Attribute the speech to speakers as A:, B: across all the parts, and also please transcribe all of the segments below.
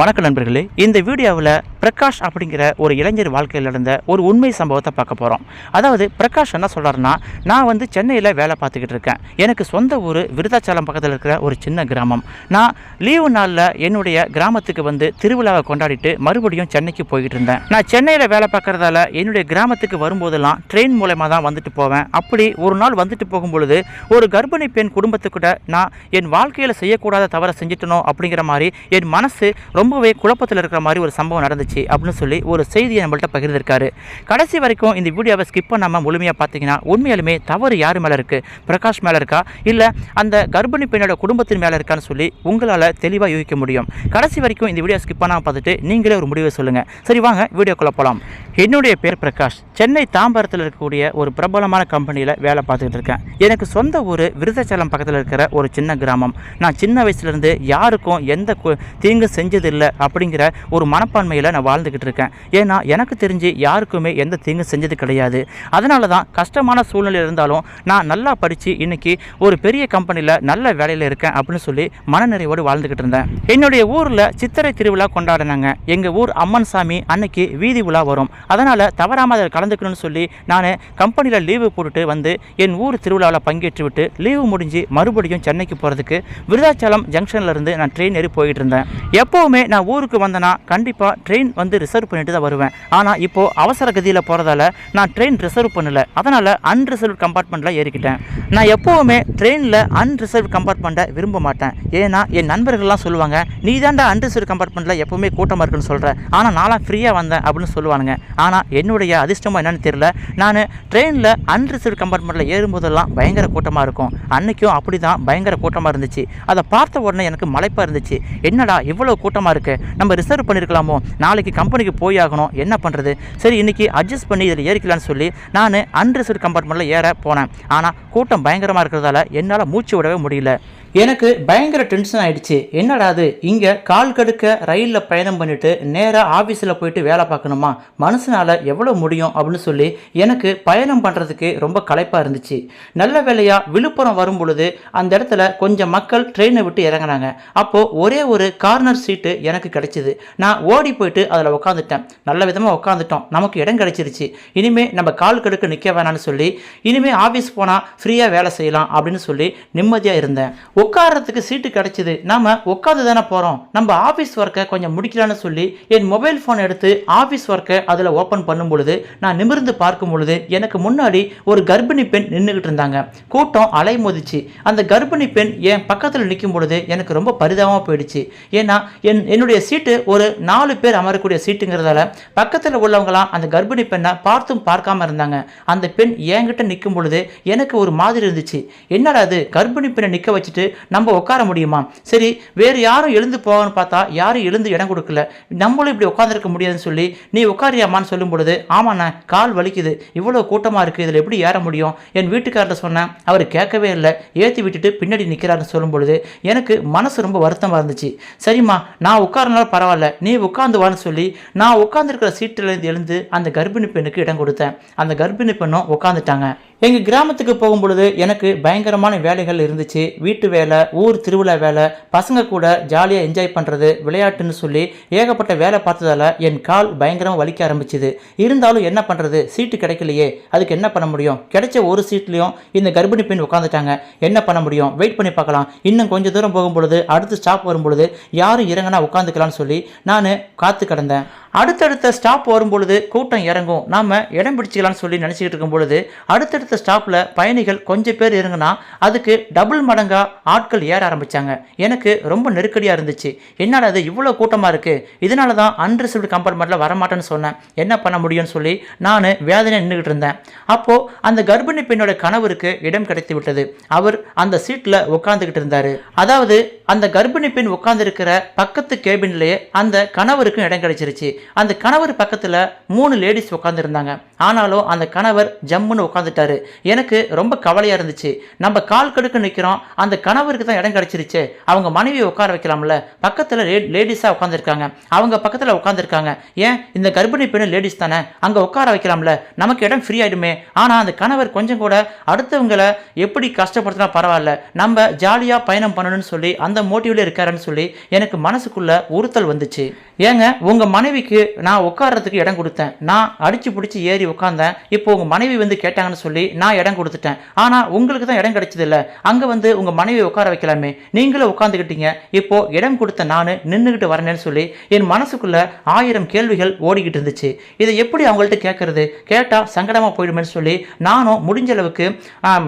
A: வணக்கம் நண்பர்களே இந்த வீடியோவில் பிரகாஷ் அப்படிங்கிற ஒரு இளைஞர் வாழ்க்கையில் நடந்த ஒரு உண்மை சம்பவத்தை பார்க்க போகிறோம் அதாவது பிரகாஷ் என்ன சொல்கிறாருன்னா நான் வந்து சென்னையில் வேலை பார்த்துக்கிட்டு இருக்கேன். எனக்கு சொந்த ஊர் விருதாச்சலம் பக்கத்தில் இருக்கிற ஒரு சின்ன கிராமம். நான் லீவு நாளில் என்னுடைய கிராமத்துக்கு வந்து திருவிழாவை கொண்டாடிட்டு மறுபடியும் சென்னைக்கு போய்கிட்டு இருந்தேன். நான் சென்னையில் வேலை பார்க்குறதால என்னுடைய கிராமத்துக்கு வரும்போதெல்லாம் ட்ரெயின் மூலமாக தான் வந்துட்டு போவேன். அப்படி ஒரு நாள் வந்துட்டு போகும்பொழுது ஒரு கர்ப்பிணி பெண் குடும்பத்துக்கூட நான் என் வாழ்க்கையில் செய்யக்கூடாத தவறை செஞ்சிட்டனோ அப்படிங்கிற மாதிரி என் மனசு ரொம்பவே குழப்பத்தில் இருக்கிற மாதிரி ஒரு சம்பவம் நடந்துச்சு அப்படின்னு சொல்லி ஒரு செய்தியை நம்மள்ட்ட பகிர்ந்திருக்காரு. கடைசி வரைக்கும் இந்த வீடியோவை ஸ்கிப் பண்ணாமல் முழுமையாக பார்த்தீங்கன்னா உண்மையாலுமே தவறு யார் மேலே இருக்குது பிரகாஷ் மேலே இருக்கா? இல்லை அந்த கர்ப்பிணி பெண்ணோட குடும்பத்தின் மேலே இருக்கான்னு சொல்லி உங்களால் தெளிவாக யூகிக்க முடியும். கடைசி வரைக்கும் இந்த வீடியோ ஸ்கிப் பண்ணாமல் பார்த்துட்டு நீங்களே ஒரு முடிவை சொல்லுங்கள் சரி வாங்க வீடியோக்குள்ளே போகலாம் என்னுடைய பேர் பிரகாஷ். சென்னை தாம்பரத்தில் இருக்கக்கூடிய ஒரு பிரபலமான கம்பெனியில் வேலை பார்த்துக்கிட்டு இருக்கேன். எனக்கு சொந்த ஊர் விருதாச்சலம் பக்கத்தில் இருக்கிற ஒரு சின்ன கிராமம். நான் சின்ன வயசுலேருந்து யாருக்கும் எந்த தீங்கு தீங்கு இல்லை அப்படிங்கிற ஒரு மனப்பான்மையில் நான் வாழ்ந்துக்கிட்டு இருக்கேன். ஏன்னா எனக்கு தெரிஞ்சு யாருக்குமே எந்த தீங்கு செஞ்சது கிடையாது. அதனால தான் கஷ்டமான சூழ்நிலை இருந்தாலும் நான் நல்லா படித்து இன்னைக்கு ஒரு பெரிய கம்பெனியில் நல்ல வேலையில் இருக்கேன் அப்படின்னு சொல்லி மனநிறைவோடு வாழ்ந்துக்கிட்டு இருந்தேன். என்னுடைய ஊரில் சித்திரை திருவிழா கொண்டாடினாங்க. எங்கள் ஊர் அம்மன் சாமி அன்னைக்கு வீதி உலா வரும். அதனால் தவறாமல் அதில் கலந்துக்கணும்னு சொல்லி நான் கம்பெனியில் லீவு போட்டுட்டு வந்து என் ஊர் திருவிழாவில் பங்கேற்று விட்டு லீவு முடிஞ்சு மறுபடியும் சென்னைக்கு போகிறதுக்கு விருதாச்சலம் ஜங்ஷன்ல இருந்து நான் ட்ரெயின் ஏறி போயிட்டு இருந்தேன். எப்போவுமே நான் ஊருக்கு வந்தேன்னா கண்டிப்பாக ட்ரெயின் வந்து ரிசர்வ் பண்ணிட்டு தான் வருவேன். ஆனால் இப்போது அவசர கதியில் போகிறதால நான் ட்ரெயின் ரிசர்வ் பண்ணலை. அதனால் அன்ரிசர்வ் கம்பார்ட்மெண்ட்டில் ஏறிக்கிட்டேன். நான் எப்போவுமே ட்ரெயினில் அன்ரிசர்வ் கம்பார்ட்மெண்ட்டை விரும்ப மாட்டேன். ஏன்னா என் நண்பர்கள்லாம் சொல்லுவாங்க நீ தாண்டா அன்ரிசர்வ் கம்பார்ட்மெண்ட்டில் எப்போவுமே கூட்டமாக இருக்குன்னு சொல்கிறேன் ஆனால் நான்லாம் ஃப்ரீயாக வந்தேன் அப்படின்னு சொல்லுவானுங்க. ஆனால் என்னுடைய அதிர்ஷ்டமாக என்னன்னு தெரியல. நான் ட்ரெயினில் அன்ரிசர்வ் கம்பார்ட்மெண்ட்டில் ஏறும்போதெல்லாம் பயங்கர கூட்டமாக இருக்கும். அன்றைக்கும் அப்படி தான் பயங்கர கூட்டமாக இருந்துச்சு. அதை பார்த்த உடனே எனக்கு மலைப்பாக இருந்துச்சு. என்னடா இவ்வளோ கூட்டமாக இருக்கு. நம்ம ரிசர்வ் பண்ணியிருக்கலாமோ நாளைக்கு கம்பெனிக்கு போய் ஆகணும் என்ன பண்ணுறது சரி இன்னைக்கு அட்ஜஸ்ட் பண்ணி இதில் ஏறிக்கலாம்னு சொல்லி நான் அன்ரிசர்வ் கம்பார்ட்மெண்ட்டில் ஏற போனேன். ஆனால் கூட்டம் பயங்கரமாக இருக்கிறதால என்னால் மூச்சு விடவே முடியல. எனக்கு பயங்கர டென்ஷன் ஆயிடுச்சு. என்னடா அது? இங்கே கால் கடுக்க ரயிலில் பயணம் பண்ணிட்டு நேராக ஆஃபீஸில் போயிட்டு வேலை பார்க்கணுமா? மனசனால் எவ்வளோ முடியும் அப்படின்னு சொல்லி எனக்கு பயணம் பண்ணுறதுக்கு ரொம்ப களைப்பாக இருந்துச்சு. நல்ல வேலையாக விழுப்புரம் வரும் பொழுது அந்த இடத்துல கொஞ்சம் மக்கள் ட்ரெயினை விட்டு இறங்குனாங்க. அப்போது ஒரே ஒரு கார்னர் சீட்டு எனக்கு கிடைச்சிது. நான் ஓடி போயிட்டு அதில் உட்காந்துட்டேன் நல்ல விதமாக உட்காந்துட்டோம் நமக்கு இடம் கிடைச்சிருச்சு. இனிமேல் நம்ம கால் கடுக்க நிற்க வேணாம்னு சொல்லி இனிமேல் ஆஃபீஸ் போனால் ஃப்ரீயாக வேலை செய்யலாம் அப்படின்னு சொல்லி நிம்மதியாக இருந்தேன். உட்கார்றதுக்கு சீட்டு கிடைச்சிது. நாம உட்காந்து தானே போகிறோம் நம்ம ஆஃபீஸ் ஒர்க்கை கொஞ்சம் முடிக்கலான்னு சொல்லி என் மொபைல் ஃபோன் எடுத்து ஆஃபீஸ் ஒர்க்கை அதில் ஓப்பன் பண்ணும் பொழுது நான் நிமிர்ந்து பார்க்கும் பொழுது எனக்கு முன்னாடி ஒரு கர்ப்பிணி பெண் நின்றுக்கிட்டு இருந்தாங்க. கூட்டம் அலைமோதிச்சு. அந்த கர்ப்பிணி பெண் என் பக்கத்தில் நிற்கும் பொழுது எனக்கு ரொம்ப பரிதாபமாக போயிடுச்சு. ஏன்னா என் என்னுடைய சீட்டு ஒரு நாலு பேர் அமரக்கூடிய சீட்டுங்கிறதால பக்கத்தில் உள்ளவங்களாம் அந்த கர்ப்பிணி பெண்ணை பார்த்தும் பார்க்காம இருந்தாங்க. அந்த பெண் என்கிட்ட நிற்கும் பொழுது எனக்கு ஒரு மாதிரி இருந்துச்சு. என்னடா அது கர்ப்பிணி பெண்ணை நிற்க வச்சுட்டு நம்ம உட்கார முடியுமா? சரி வேறு யாரும் எழுந்து போகணும்னு பார்த்தா யாரும் எழுந்து இடம் கொடுக்கல. நம்மளும் இப்படி உட்காந்துருக்க முடியாதுன்னு சொல்லி நீ உட்காரியாமான்னு சொல்லும் பொழுது ஆமாண்ணா கால் வலிக்குது. இவ்வளோ கூட்டமாக இருக்குது இதில் எப்படி ஏற முடியும்? என் வீட்டுக்காரர்கிட்ட சொன்னேன். அவர் கேட்கவே இல்லை. ஏற்றி விட்டுட்டு பின்னாடி நிற்கிறாருன்னு சொல்லும் பொழுது எனக்கு மனசு ரொம்ப வருத்தமாக இருந்துச்சு. சரிம்மா நான் உட்காரனால பரவாயில்ல. நீ உட்காந்து வான்னு சொல்லி நான் உட்காந்துருக்கிற சீட்டிலேருந்து எழுந்து அந்த கர்ப்பிணி பெண்ணுக்கு இடம் கொடுத்தேன். அந்த கர்ப்பிணி பெண்ணும் உட்காந்துட்டாங்க எங்கள் கிராமத்துக்கு போகும் பொழுது எனக்கு பயங்கரமான வேலைகள் இருந்துச்சு. வீட்டு வேலை ஊர் திருவிழா வேலை பசங்க கூட ஜாலியாக என்ஜாய் பண்ணுறது விளையாட்டுன்னு சொல்லி ஏகப்பட்ட வேலை பார்த்ததால என் கால் பயங்கரமாக வலிக்க ஆரம்பிச்சுது. இருந்தாலும் என்ன பண்ணுறது சீட்டு கிடைக்கலையே. அதுக்கு என்ன பண்ண முடியும்? கிடைச்ச ஒரு சீட்லேயும் இந்த கர்ப்பிணி பெண் உட்காந்துட்டாங்க என்ன பண்ண முடியும்? வெயிட் பண்ணி பார்க்கலாம். இன்னும் கொஞ்சம் தூரம் போகும் பொழுது அடுத்து ஸ்டாப் வரும்பொழுது யாரும் இறங்கினா உட்காந்துக்கலாம்னு சொல்லி நான் காத்து கிடந்தேன். அடுத்தடுத்த ஸ்டாப் வரும் பொழுது கூட்டம் இறங்கும். நாம் இடம் பிடிச்சிக்கலாம்னு சொல்லி நினச்சிக்கிட்டு இருக்கும் பொழுது அடுத்தடுத்த ஸ்டாப்பில் பயணிகள் கொஞ்சம் பேர் இறங்கினா அதுக்கு டபுள் மடங்காக ஆட்கள் ஏற ஆரம்பித்தாங்க எனக்கு ரொம்ப நெருக்கடியாக இருந்துச்சு. என்னால் அது இவ்வளோ கூட்டமாக இருக்குது இதனால தான் அன்ரிசர்வ்டு கம்பார்ட்மெண்ட்டில் வரமாட்டேன்னு சொன்னேன். என்ன பண்ண முடியும்னு சொல்லி நான் வேதனை நின்றுக்கிட்டு இருந்தேன். அப்போது அந்த கர்ப்பிணி பெண்ணோட கணவருக்கு இடம் கிடைத்து விட்டது. அவர் அந்த சீட்டில் உட்காந்துக்கிட்டு இருந்தார். அதாவது அந்த கர்ப்பிணி பெண் உட்காந்துருக்கிற பக்கத்து கேபின்லேயே அந்த கணவருக்கும் இடம் கிடைச்சிருச்சு. அந்த கணவர் பக்கத்தில் மூணு லேடிஸ் உட்காந்துருந்தாங்க ஆனாலும் அந்த கணவர் ஜம்முன்னு உட்காந்துட்டாரு எனக்கு ரொம்ப கவலையாக இருந்துச்சு. நம்ம கால் கடுக்க நிற்கிறோம் அந்த கணவருக்கு தான் இடம் கிடச்சிருச்சு. அவங்க மனைவியை உட்கார வைக்கலாம்ல. பக்கத்தில் லே லேடிஸாக உட்காந்துருக்காங்க அவங்க பக்கத்தில் உட்காந்துருக்காங்க ஏன்? இந்த கர்ப்பிணி பெண்ணு லேடிஸ் தானே? அங்கே உட்கார வைக்கலாம்ல. நமக்கு இடம் ஃப்ரீ ஆயிடுமே. ஆனால் அந்த கணவர் கொஞ்சம் கூட அடுத்தவங்களை எப்படி கஷ்டப்படுத்தினா பரவாயில்ல. நம்ம ஜாலியாக பயணம் பண்ணணும்னு சொல்லி அந்த மோட்டிவ்ல இருக்காருன்னு சொல்லி எனக்கு மனசுக்குள்ள உறுத்தல் வந்துச்சு. ஏங்க உங்கள் மனைவிக்கு நான் உட்கார்றதுக்கு இடம் கொடுத்தேன். நான் அடிச்சு பிடிச்சி ஏறி உட்காந்தேன் இப்போ உங்கள் மனைவி வந்து கேட்டாங்கன்னு சொல்லி நான் இடம் கொடுத்துட்டேன். ஆனால் உங்களுக்கு தான் இடம் கிடைச்சது இல்லை அங்கே வந்து உங்கள் மனைவி உட்கார வைக்கலாமே. நீங்களும் உட்காந்துக்கிட்டீங்க இப்போ இடம் கொடுத்த நான் நின்றுக்கிட்டு வரேன்னு சொல்லி என் மனசுக்குள்ள ஆயிரம் கேள்விகள் ஓடிக்கிட்டு இருந்துச்சு. இதை எப்படி அவங்கள்ட்ட கேட்கறது? கேட்டால் சங்கடமாக போயிடுமேன்னு சொல்லி நானும் முடிஞ்ச அளவுக்கு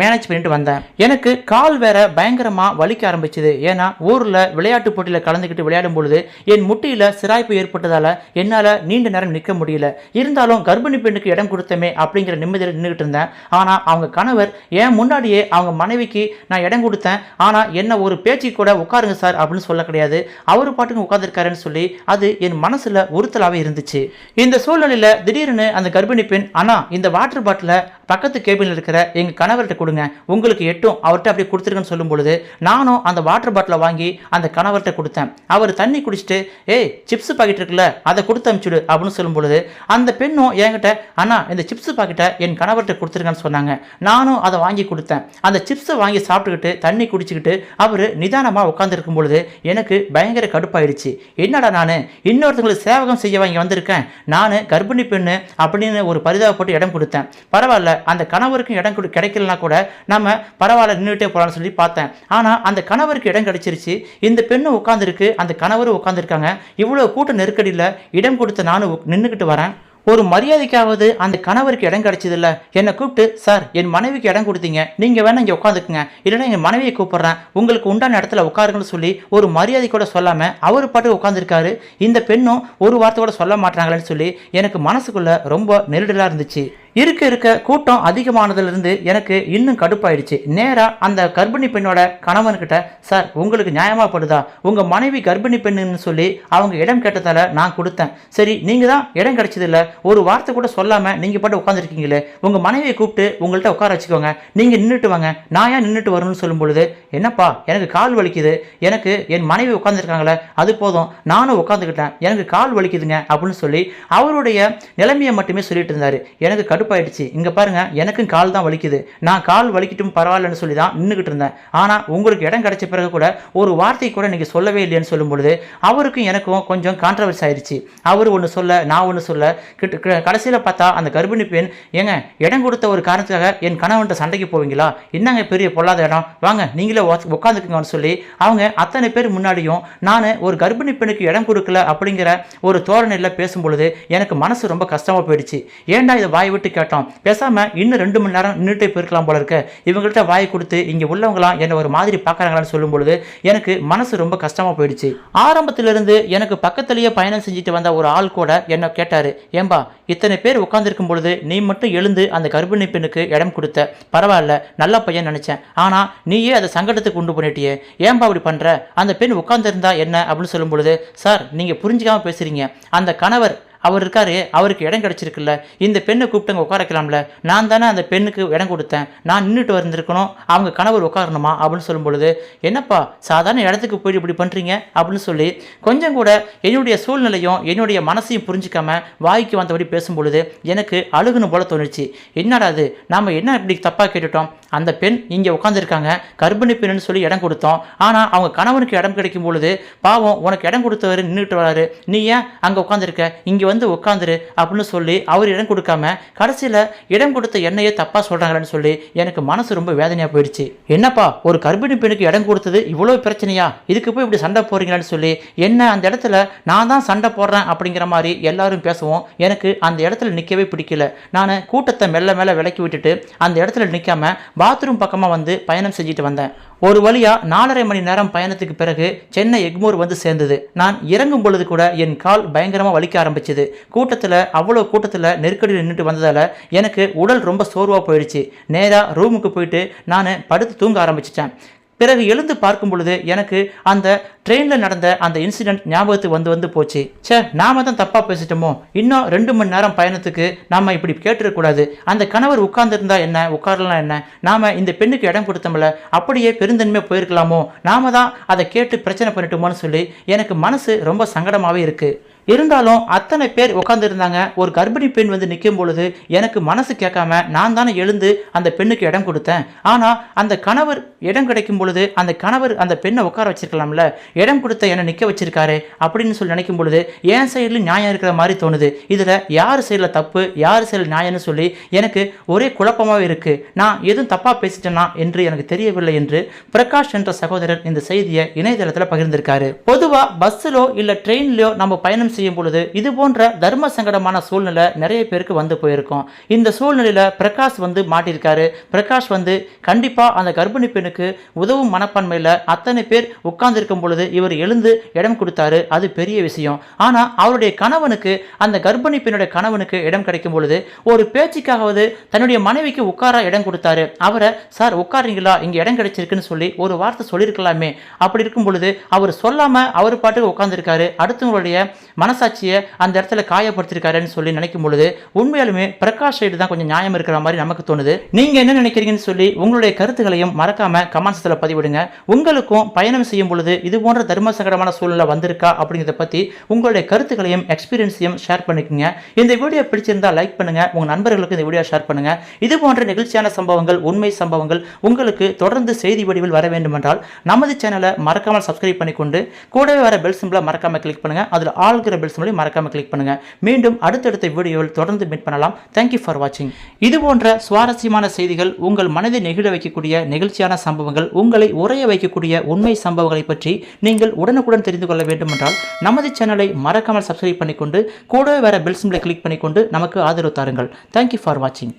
A: மேனேஜ் பண்ணிட்டு வந்தேன். எனக்கு கால் வேற பயங்கரமாக வலிக்க ஆரம்பிச்சுது. ஏன்னா ஊரில் விளையாட்டு போட்டியில் கலந்துக்கிட்டு விளையாடும் பொழுது என் முட்டியில் சிராய்ப்பு ஏற்பட்டதால் என் என்னால் நீண்ட நேரம் நிற்க முடியல. இருந்தாலும் கர்ப்பிணி பெண்ணுக்கு இடம் கொடுத்தமே அப்படிங்கிற நிம்மதியில் நின்றுக்கிட்டு இருந்தேன். ஆனால் அவங்க கணவர் என் முன்னாடியே அவங்க மனைவிக்கு நான் இடம் கொடுத்தேன். ஆனால் என்ன ஒரு பேச்சு கூட உட்காருங்க சார் அப்படின்னு சொல்ல கிடையாது. அவர் பாட்டுக்கு உட்காந்துருக்காருன்னு சொல்லி அது என் மனசில் உறுத்தலாகவே இருந்துச்சு. இந்த சூழ்நிலையில் திடீர்னு அந்த கர்ப்பிணி பெண் ஆனால் இந்த வாட்டர் பாட்டிலை பக்கத்து கேபினில் இருக்கிற எங்கள் கணவர்கிட்ட கொடுங்க. உங்களுக்கு எட்டும். அவர்கிட்ட அப்படியே கொடுத்துருங்கன்னு சொல்லும் பொழுது நானும் அந்த வாட்டர் பாட்டிலை வாங்கி அந்த கணவர்கிட்ட கொடுத்தேன். அவர் தண்ணி குடிச்சிட்டு ஏய் சிப்ஸ் பாக்கெட் இருக்குல்ல அதை கொடுத்து அனுப்பிச்சுடு அப்படின்னு சொல்லும் பொழுது அந்த பெண்ணும் என்கிட்ட அண்ணா இந்த சிப்ஸ் பாக்கெட்டை என் கணவர்கிட்ட கொடுத்துருக்கேன்னு சொன்னாங்க. நானும் அதை வாங்கி கொடுத்தேன். அந்த சிப்ஸை வாங்கி சாப்பிட்டுக்கிட்டு தண்ணி குடிச்சிக்கிட்டு அவர் நிதானமாக உட்காந்துருக்கும் பொழுது எனக்கு பயங்கர கடுப்பாயிடுச்சு. என்னடா நான்? இன்னொருத்தங்களுக்கு சேவகம் செய்ய வாங்கி வந்திருக்கேன். நான் கர்ப்பிணி பெண்ணு அப்படின்னு ஒரு பரிதாபப்பட்டு இடம் கொடுத்தேன். பரவாயில்ல அந்த கணவருக்கும் இடம் கொடு கிடைக்கலனா கூட நம்ம பரவாயில்ல நின்றுட்டே போகலான்னு சொல்லி பார்த்தேன். ஆனால் அந்த கணவருக்கு இடம் கிடைச்சிருச்சு. இந்த பெண்ணும் உட்காந்துருக்கு அந்த கணவரும் உட்காந்துருக்காங்க இவ்வளோ கூட்ட நெருக்கடியில் இடம் கொடுத்து நானும் நின்றுக்கிட்டு வரேன். ஒரு மரியாதைக்காவது அந்த கணவருக்கு இடம் கிடைச்சதில்ல. என்னை கூப்பிட்டு சார் என் மனைவிக்கு இடம் கொடுத்தீங்க. நீங்கள் வேணா இங்கே உட்காந்துக்குங்க இல்லைன்னா என் மனைவியை கூப்பிட்றேன். உங்களுக்கு உண்டான இடத்துல உட்காருங்கன்னு சொல்லி ஒரு மரியாதை கூட சொல்லாமல் அவர் பாட்டு உட்காந்துருக்காரு. இந்த பெண்ணும் ஒரு வார்த்தை கூட சொல்ல மாட்டாங்களேன்னு சொல்லி எனக்கு மனசுக்குள்ளே ரொம்ப நெருடலாக இருந்துச்சு. இருக்க இருக்க கூட்டம் அதிகமானதுலேருந்து எனக்கு இன்னும் கடுப்பாயிடுச்சு. நேராக அந்த கர்ப்பிணி பெண்ணோட கணவன்கிட்ட சார் உங்களுக்கு நியாயமாகப்படுதா? படுதா உங்கள் மனைவி கர்ப்பிணி பெண்ணுன்னு சொல்லி அவங்க இடம் கேட்டதால் நான் கொடுத்தேன். சரி நீங்கள் தான் இடம் கிடச்சதில்ல. ஒரு வார்த்தை கூட சொல்லாமல் நீங்கள் பாட்டு உட்காந்துருக்கீங்களே உங்கள் மனைவியை கூப்பிட்டு உங்கள்கிட்ட உட்கார வச்சுக்கோங்க. நீங்கள் நின்றுட்டு வாங்க. நான் ஏன் நின்றுட்டு வரணும்னு சொல்லும் பொழுது என்னப்பா எனக்கு கால் வலிக்குது. எனக்கு என் மனைவி உட்காந்துருக்காங்களே அது போதும். நானும் உட்காந்துக்கிட்டேன் எனக்கு கால் வலிக்குதுங்க. அப்படின்னு சொல்லி அவருடைய நிலைமையை மட்டுமே சொல்லிட்டு இருந்தார். எனக்கு கடுப்பாயிடுச்சு. இங்கே பாருங்க எனக்கும் கால் தான் வலிக்குது. நான் கால் வலிக்கட்டும் பரவாயில்லன்னு சொல்லி தான் நின்றுக்கிட்டு இருந்தேன். ஆனால் உங்களுக்கு இடம் கிடைச்ச பிறகு கூட ஒரு வார்த்தை கூட நீங்கள் சொல்லவே இல்லைன்னு சொல்லும் பொழுது அவருக்கும் எனக்கும் கொஞ்சம் கான்ட்ரவர்ஸ் ஆயிடுச்சு. அவர் ஒன்று சொல்ல நான் ஒன்று சொல்ல கிட்ட கடைசியில் பார்த்தா அந்த கர்ப்பிணி பெண் ஏங்க இடம் கொடுத்த ஒரு காரணத்துக்காக என் கணவன்கிட்ட சண்டைக்கு போவீங்களா? என்னங்க பெரிய பொல்லாத இடம்? வாங்க நீங்களே உட்காந்துக்குங்கன்னு சொல்லி அவங்க அத்தனை பேர் முன்னாடியும் நான் ஒரு கர்ப்பிணி பெண்ணுக்கு இடம் கொடுக்கல அப்படிங்கிற ஒரு தோரணையில் பேசும்பொழுது எனக்கு மனசு ரொம்ப கஷ்டமாக போயிடுச்சு. ஏன்டா இதை வாய் விட்டு கேட்டோம் பேசாம இன்னும் ரெண்டு மணி நேரம் நின்றுட்டே போயிருக்கலாம் போல இருக்க. இவங்கள்ட்ட வாய் கொடுத்து இங்க உள்ளவங்களாம் என்னை ஒரு மாதிரி பார்க்கறாங்களான்னு சொல்லும் பொழுது எனக்கு மனசு ரொம்ப கஷ்டமா போயிடுச்சு. ஆரம்பத்திலிருந்து எனக்கு பக்கத்திலேயே பயணம் செஞ்சுட்டு வந்த ஒரு ஆள் கூட என்ன கேட்டாரு ஏம்பா இத்தனை பேர் உட்காந்துருக்கும் பொழுது நீ மட்டும் எழுந்து அந்த கர்ப்பிணி பெண்ணுக்கு இடம் கொடுத்த. பரவாயில்ல நல்ல பையன் நினைச்சேன். ஆனா நீயே அதை சங்கடத்துக்கு உண்டு பண்ணிட்டியே. ஏன்பா அப்படி பண்ற? அந்த பெண் உட்காந்துருந்தா என்ன? அப்படின்னு சொல்லும் பொழுது சார் நீங்க புரிஞ்சுக்காம பேசுறீங்க. அந்த கணவர் அவர் இருக்காரு அவருக்கு இடம் கிடச்சிருக்குல்ல. இந்த பெண்ணை கூப்பிட்டு உட்கார வைக்கலாம்ல நான் தானே அந்த பெண்ணுக்கு இடம் கொடுத்தேன். நான் நின்றுட்டு வந்திருக்கணும். அவங்க கணவர் உட்காரணுமா அப்படின்னு சொல்லும் பொழுது என்னப்பா சாதாரண இடத்துக்கு போயிட்டு இப்படி பண்ணுறீங்க அப்படின்னு சொல்லி கொஞ்சம் கூட என்னுடைய சூழ்நிலையும் என்னுடைய மனசையும் புரிஞ்சிக்காம வாய்க்கு வந்தபடி பேசும் பொழுது எனக்கு அழுகுன்னு போல தோணுச்சு. என்னடா அது நாம் என்ன இப்படி தப்பாக கேட்டுட்டோம்? அந்த பெண் இங்கே உட்காந்துருக்காங்க கர்ப்பிணி பெண்ணுன்னு சொல்லி இடம் கொடுத்தோம். ஆனால் அவங்க கணவனுக்கு இடம் கிடைக்கும் பொழுது பாவம் உனக்கு இடம் கொடுத்தவர் நின்றுட்டு வராரு. நீ ஏன் அங்கே உட்காந்துருக்க இங்கே வந்து உட்காந்துரு அப்படின்னு சொல்லி அவர் இடம் கொடுக்காம கடைசியில் இடம் கொடுத்த என்னையே தப்பாக சொல்கிறாங்களேன்னு சொல்லி எனக்கு மனசு ரொம்ப வேதனையாக போயிடுச்சு. என்னப்பா ஒரு கர்ப்பிணி பெண்ணுக்கு இடம் கொடுத்தது இவ்வளோ பிரச்சனையா? இதுக்கு போய் இப்படி சண்டை போறீங்களான்னு சொல்லி என்ன அந்த இடத்துல நான் தான் சண்டை போடுறேன் அப்படிங்கிற மாதிரி எல்லாரும் பேசுவோம். எனக்கு அந்த இடத்துல நிற்கவே பிடிக்கல. நான் கூட்டத்தை மெல்ல மெல்ல விலக்கி விட்டுட்டு அந்த இடத்துல நிற்காம பாத்ரூம் பக்கமாக வந்து பயணம் செஞ்சுட்டு வந்தேன். ஒரு வழியாக நாலரை மணி நேரம் பயணத்துக்கு பிறகு சென்னை எக்மோர் வந்து சேர்ந்தது. நான் இறங்கும் பொழுது கூட என் கால் பயங்கரமாக வலிக்க ஆரம்பிச்சது. கூட்டத்தில் அவ்வளோ கூட்டத்தில் நெருக்கடி நின்றுட்டு வந்ததால் எனக்கு உடல் ரொம்ப சோர்வாக போயிடுச்சு. நேராக ரூமுக்கு போயிட்டு நான் படுத்து தூங்க ஆரம்பிச்சிட்டேன். பிறகு எழுந்து பார்க்கும் பொழுது எனக்கு அந்த ட்ரெயினில் நடந்த அந்த இன்சிடென்ட் ஞாபகத்துக்கு வந்து வந்து போச்சு. ச்சே நாம தான் தப்பாக பேசிட்டோமோ? இன்னும் ரெண்டு மணி நேரம் பயணத்துக்கு நாம இப்படி கேட்டுறக்கூடாது அந்த கணவர் உட்கார்ந்துருந்தா என்ன? உட்காரலாம் என்ன? நாம இந்த பெண்ணுக்கு இடம் கொடுத்தோம்ல அப்படியே பெருந்தன்மையாக போயிருக்கலாமோ? நாம தான் அதை கேட்டு பிரச்சனை பண்ணிட்டோமோன்னு சொல்லி எனக்கு மனசு ரொம்ப சங்கடமாகவே இருக்குது இருந்தாலும் அத்தனை பேர் உட்காந்துருந்தாங்க ஒரு கர்ப்பிணி பெண் வந்து நிற்கும் பொழுது எனக்கு மனசு கேட்காம நான் தானே எழுந்து அந்த பெண்ணுக்கு இடம் கொடுத்தேன். ஆனால் அந்த கணவர் இடம் கிடைக்கும் பொழுது அந்த கணவர் அந்த பெண்ணை உட்கார வச்சிருக்கலாம்ல. இடம் கொடுத்த என்னை நிற்க வச்சிருக்காரு அப்படின்னு சொல்லி நினைக்கும் பொழுது என் சைடில் நியாயம் இருக்கிற மாதிரி தோணுது. இதில் யார் சைடில் தப்பு யார் சைடில் நியாயம்னு சொல்லி எனக்கு ஒரே குழப்பமாகவே இருக்குது நான் எதுவும் தப்பாக பேசிட்டேனா என்று எனக்கு தெரியவில்லை என்று பிரகாஷ் என்ற சகோதரர் இந்த செய்தியை இணையதளத்தில் பகிர்ந்திருக்காரு. பொதுவாக பஸ்ஸிலோ இல்லை ட்ரெயின்லையோ நம்ம பயணம் செய்யும் பொழுது இது போன்ற தர்ம சங்கடமான சூழ்நிலை நிறைய பேருக்கு வந்து போயிருக்கும். இந்த சூழ்நிலையில் பிரகாஷ் வந்து மாட்டியிருக்காரு. பிரகாஷ் வந்து கண்டிப்பாக அந்த கர்ப்பிணி பெண்ணுக்கு உதவும் மனப்பான்மையில் அத்தனை பேர் உட்கார்ந்துருக்கும் பொழுது இவர் எழுந்து இடம் கொடுத்தாரு. அது பெரிய விஷயம். ஆனால் அவருடைய கணவனுக்கு அந்த கர்ப்பிணி பெண்ணுடைய கணவனுக்கு இடம் கிடைக்கும் பொழுது ஒரு பேச்சுக்காகவது தன்னுடைய மனைவிக்கு உட்கார இடம் கொடுத்தாரு. அவரை சார் உட்காருங்களா இங்கே இடம் கிடைச்சிருக்குன்னு சொல்லி ஒரு வார்த்தை சொல்லியிருக்கலாமே. அப்படி இருக்கும் பொழுது அவர் சொல்லாமல் அவர் பாட்டுக்கு உட்காந்துருக்காரு அடுத்தவங்களுடைய மனசாட்சியை அந்த இடத்துல காயப்படுத்திருக்காருன்னு சொல்லி நினைக்கும் பொழுது உண்மையாலுமே பிரகாஷ் சைடு தான் கொஞ்சம் நியாயம் இருக்கிற மாதிரி நமக்கு தோணுது. நீங்க என்ன நினைக்கிறீங்கன்னு சொல்லி உங்களுடைய கருத்துக்களையும் மறக்காம கமெண்ட்ஸில் பதிவிடுங்க. உங்களுக்கும் பயணம் செய்யும் பொழுது இது போன்ற தர்ம சங்கடமான சூழ்நிலை வந்திருக்கா அப்படிங்கிறத பத்தி உங்களுடைய கருத்துக்களையும் எக்ஸ்பீரியன்ஸையும் ஷேர் பண்ணிக்கோங்க. இந்த வீடியோ பிடிச்சிருந்தா லைக் பண்ணுங்க. உங்க நண்பர்களுக்கு இந்த வீடியோ ஷேர் பண்ணுங்க. இது போன்ற நிகழ்ச்சியான சம்பவங்கள் உண்மை சம்பவங்கள் உங்களுக்கு தொடர்ந்து செய்தி வடிவில் வர வேண்டுமென்றால் நமது சேனலை மறக்காமல் சப்ஸ்கிரைப் பண்ணிக்கொண்டு கூடவே வர பெல் சிம்பிளை மறக்காம கிளிக் பண்ணுங்க. அதில் இருக்கிற பெல் சிம்பிளை மறக்காம கிளிக் பண்ணுங்க. மீண்டும் அடுத்தடுத்த வீடியோவில் தொடர்ந்து மீட் பண்ணலாம். தேங்க்யூ ஃபார் வாட்சிங் இது போன்ற சுவாரஸ்யமான செய்திகள் உங்கள் மனதை நெகிழ வைக்கக்கூடிய நிகழ்ச்சியான சம்பவங்கள் உங்களை உரைய வைக்கக்கூடிய உண்மை சம்பவங்களை பற்றி நீங்கள் உடனுக்குடன் தெரிந்து கொள்ள வேண்டுமென்றால் நமது சேனலை மறக்காமல் சப்ஸ்கிரைப் பண்ணிக்கொண்டு கூடவே வேற பெல் சிம்பிளை கிளிக் பண்ணிக்கொண்டு நமக்கு ஆதரவு தாருங்கள். தேங்க்யூ ஃபார் வாட்சிங்